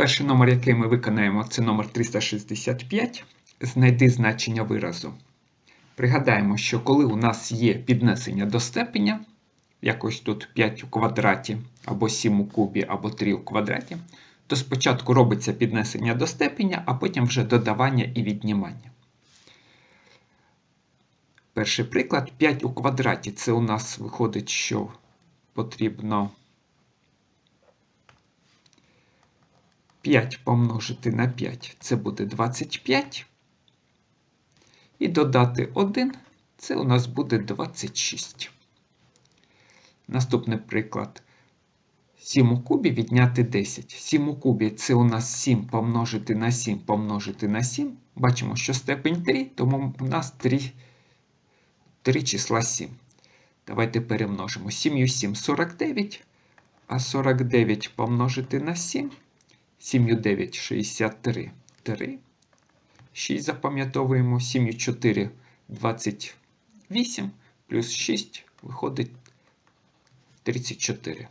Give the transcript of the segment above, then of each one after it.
Перший номер, який ми виконаємо, це номер 365. Знайди значення виразу. Пригадаємо, що коли у нас є піднесення до степеня, якось тут 5 у квадраті, або 7 у кубі, або 3 у квадраті, то спочатку робиться піднесення до степеня, а потім вже додавання і віднімання. Перший приклад 5 у квадраті. Це у нас виходить, що потрібно 5 помножити на 5 це буде 25. І додати 1 це у нас буде 26. Наступний приклад. 7 у кубі відняти 10. 7 у кубі це у нас 7 помножити на 7 помножити на 7. Бачимо, що степень 3, тому у нас 3, 3 числа 7. Давайте перемножимо. 7 7 49, а 49 помножити на 7. 7 9 63 3. 6 запам'ятовуємо. 7 4 28 плюс 6 виходить 34.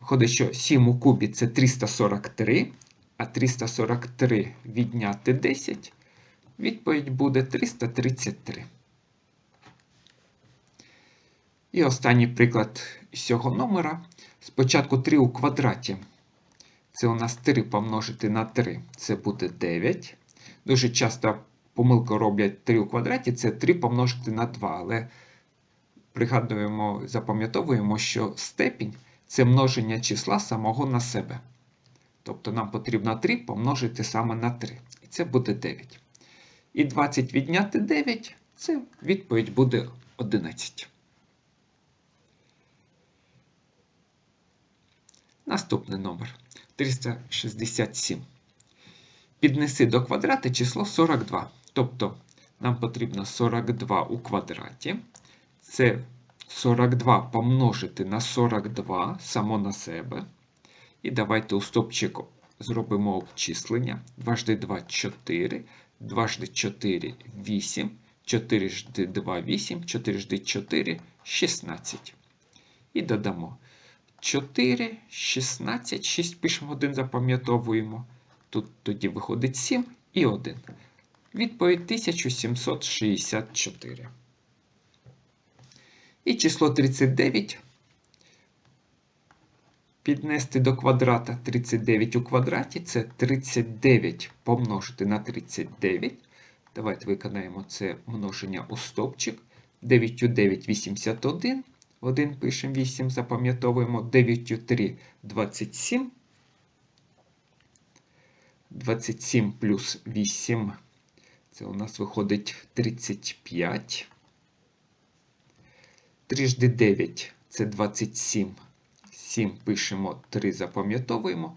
Виходить, що 7 у кубі це 343, а 343 відняти 10. Відповідь буде 333. І останній приклад з цього номера. Спочатку 3 у квадраті. Це у нас 3 помножити на 3, це буде 9. Дуже часто помилку роблять 3 у квадраті, це 3 помножити на 2. Але пригадуємо, запам'ятовуємо, що степінь це множення числа самого на себе. Тобто нам потрібно 3 помножити саме на 3. І це буде 9. І 20 відняти 9, це відповідь буде 11. Наступний номер 367. Піднеси до квадрата число 42. Тобто нам потрібно 42 у квадраті. Це 42 помножити на 42 само на себе. І давайте у стопчик зробимо обчислення. 2 2 4, 2 4 8, 4 2 8, 4 4 16. І додамо 4, 16, 6 пишемо 1, запам'ятовуємо. Тут тоді виходить 7 і 1. Відповідь 1764. І число 39 піднести до квадрата 39 у квадраті це 39 помножити на 39. Давайте виконаємо це множення у стопчик. 9 у 9 81. 1 пишемо 8, запам'ятовуємо 9 у 3 27. 27 плюс 8. Це у нас виходить 35. Трижди 9 це 27. 7 пишемо 3, запам'ятовуємо.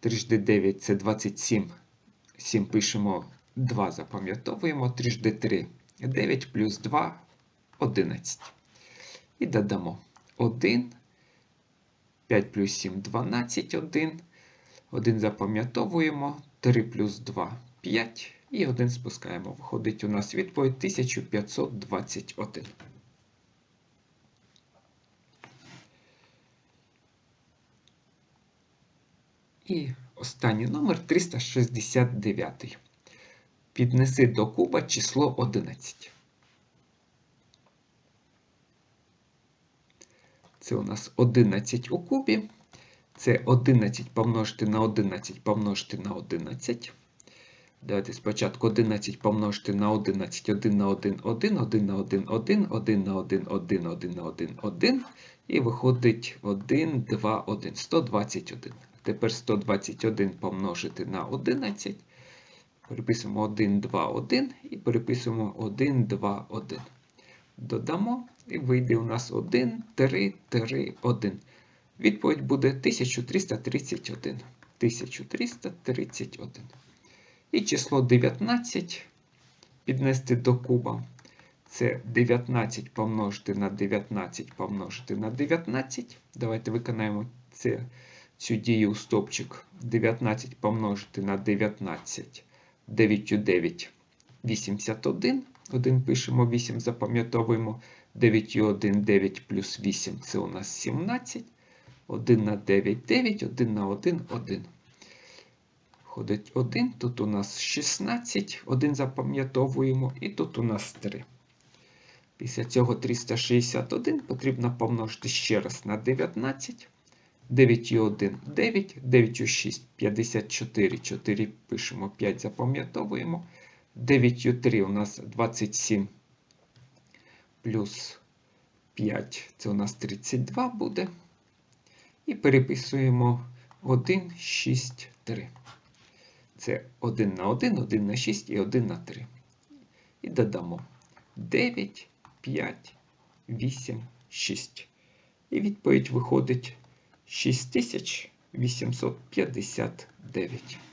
Трижди 9 це 27. 7 пишемо 2, запам'ятовуємо. Трижди 3 9 плюс 2 11. І додамо 1. 5 плюс 7 12, 1. 1 запам'ятовуємо. 3 плюс 2 5. І 1 спускаємо. Виходить у нас відповідь 1521. І останній номер 369. Піднеси до куба число 11. Це у нас 11 у кубі. Це 11 помножити на 11 помножити на 11. Давайте спочатку 11 помножити на 11, 1 на 1, 1, 1 на 1, 1, 1 на 1, 1, 1 на 1, 1. І виходить 1, 2, 1, 121. Тепер 121 помножити на 11. Переписуємо 1, 2, 1 і переписуємо 1, 2, 1. Додамо і вийде у нас 1, 3, 3, 1. Відповідь буде 1331. 1331. І число 19 піднести до куба. Це 19 помножити на 19 помножити на 19. Давайте виконаємо це, цю дію у стопчик. 19 помножити на 19. 9 9 81. 1 пишемо 8, запам'ятовуємо. 9 і 1, 9 плюс 8 це у нас 17. 1 на 9, 9, 1 на 1, 1. Ходить 1, тут у нас 16, 1 запам'ятовуємо, і тут у нас 3. Після цього 361 потрібно помножити ще раз на 19. 9 і 1 9, 9 6 54, 4 пишемо, 5 запам'ятовуємо. 9 і 3 у нас 27 плюс 5 це у нас 32 буде. І переписуємо 1, 6, 3. Це 1 на 1, 1 на 6 і 1 на 3. І додамо 9, 5, 8, 6. І відповідь виходить 6859.